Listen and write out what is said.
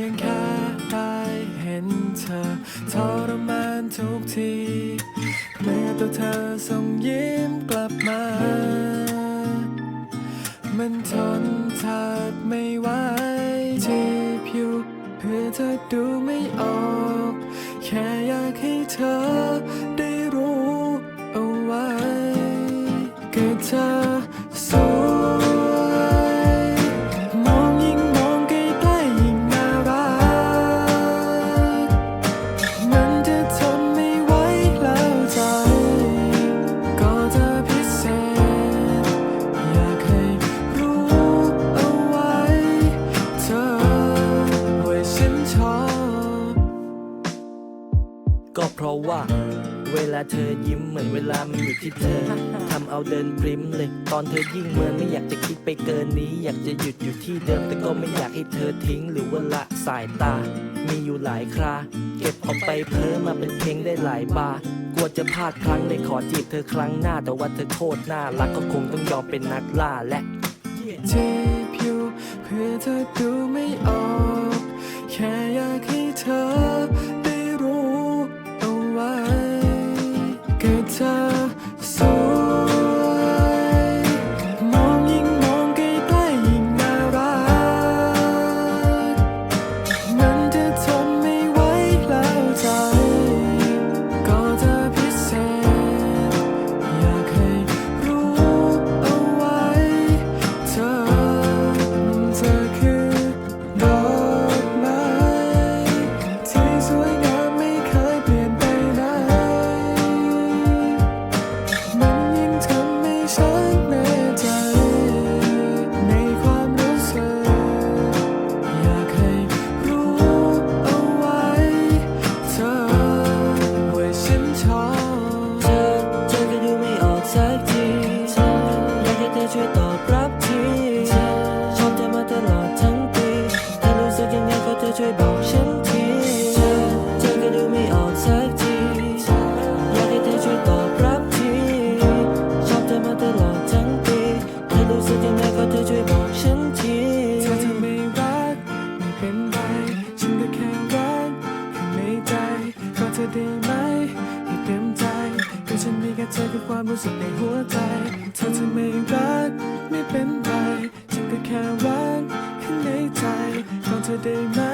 พียงแค่ได้เห็นเธอทรมานทุกที เมื่อตัวเธอส่งยิ้มกลับมา มันทนทัดไม่ไหวจีบอยู่เพื่อเธอดูไม่ออก แค่อยากให้เธอ ราะว่า เวลาเธอยิ้มเหมือนเวลามันอยู่ที่เธอทำเอาเดินพริมเลย ตอนเธอยิ่งเมินไม่อยากจะคิดไปเกินนี้ อยากจะหยุดอยู่ที่เดิมแต่ก็ไม่อยากให้เธอทิ้งหรือว่าละสายตา มีอยู่หลายครา เก็บเอาไปเพ้อมาเป็นเพลงได้หลายบาร์กลัวจะพลาดครั้งเลยขอจีบเธอครั้งหน้า แต่ว่าเธอโคตรน่ารักก็คงต้องยอมเป็นนักล่าและจีบอยู่เพื่อเธอดูไม่ออก อช่วยตอบรับทีชอบเธอมาตลอดทั้งปีถ้ารู้สึกยังไงก็เธอช่วยบอกฉันทีเธอก็ดูไม่ออกสักทีอยากให้เธอช่วยตอบรับทีชอบเธอมาตลอดทั้งปีถ้ารู้สึกยังไงก็เธอช่วยบอกฉันทีเธอจะไม่รักไม่เป็นไรฉันก็แค่รักข้างในใจก็เธอได้ไหมให้เต็มใจก็ฉันมีแค่เธอคือความรู้สึกในหัวใจ เธอจะไม่รัก today, man.